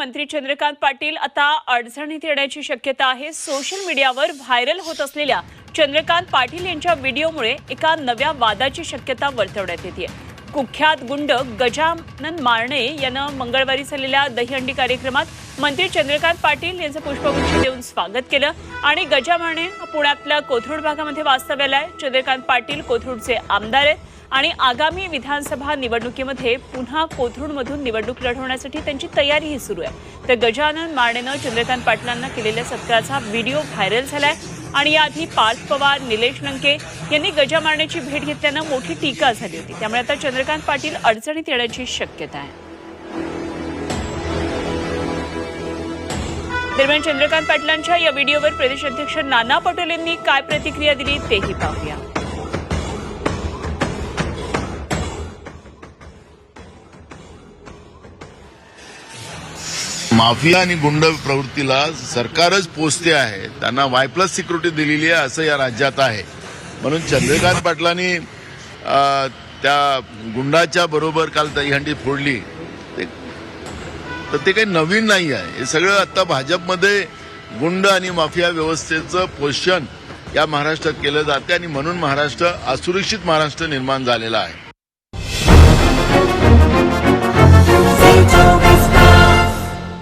मंत्री चंद्रकांत पाटील आता अडचणीत येण्याची शक्यता आहे. सोशल मीडियावर व्हायरल होत असलेल्या चंद्रकांत पाटील यांच्या व्हिडिओमुळे एका नव्या वादाची शक्यता वर्तवण्यात येते कुख्यात गुंड गजानन मारणे यानं मंगळवारी झालेल्या दहीहंडी कार्यक्रमात मंत्री चंद्रकांत पाटील यांचं पुष्पगुच्छ देऊन स्वागत केलं आणि गजा मारणे पुण्यातल्या कोथरूड भागामध्ये वास्तव्याला आहे. चंद्रकांत पाटील कोथरूडचे आमदार आहेत. आणि आगामी विधानसभा निवडणुकीमध्ये पुन्हा कोथरूडमधून निवडणूक लढवण्यासाठी त्यांची तयारीही सुरू आहे. तर गजानन मानेनं चंद्रकांत पाटलांना केलेल्या सत्काराचा व्हिडिओ व्हायरल झालाय. आणि याआधी पार्थ पवार निलेश लंके यांनी गजा मारण्याची भेट घेतल्यानं मोठी टीका झाली होती. त्यामुळे आता चंद्रकांत पाटील अडचणीत येण्याची शक्यता आहे. दरम्यान चंद्रकांत पाटलांच्या या व्हिडिओवर प्रदेश अध्यक्ष नाना पटोलेंनी काय प्रतिक्रिया दिली तेही पाहूया. माफिया आणि गुंड प्रवृत्तीला सरकारच पोचते आहे. त्यांना वाय प्लस सिक्युरिटी दिलेली आहे असं या राज्यात आहे. म्हणून चंद्रकांत पाटलांनी त्या गुंडाच्या बरोबर काल दहीहंडी फोडली. तर ते काही नवीन नाही आहे. हे सगळं आता भाजपमध्ये गुंड आणि माफिया व्यवस्थेचं पोषण या महाराष्ट्रात केलं जाते आणि म्हणून महाराष्ट्र असुरक्षित महाराष्ट्र निर्माण झालेला आहे.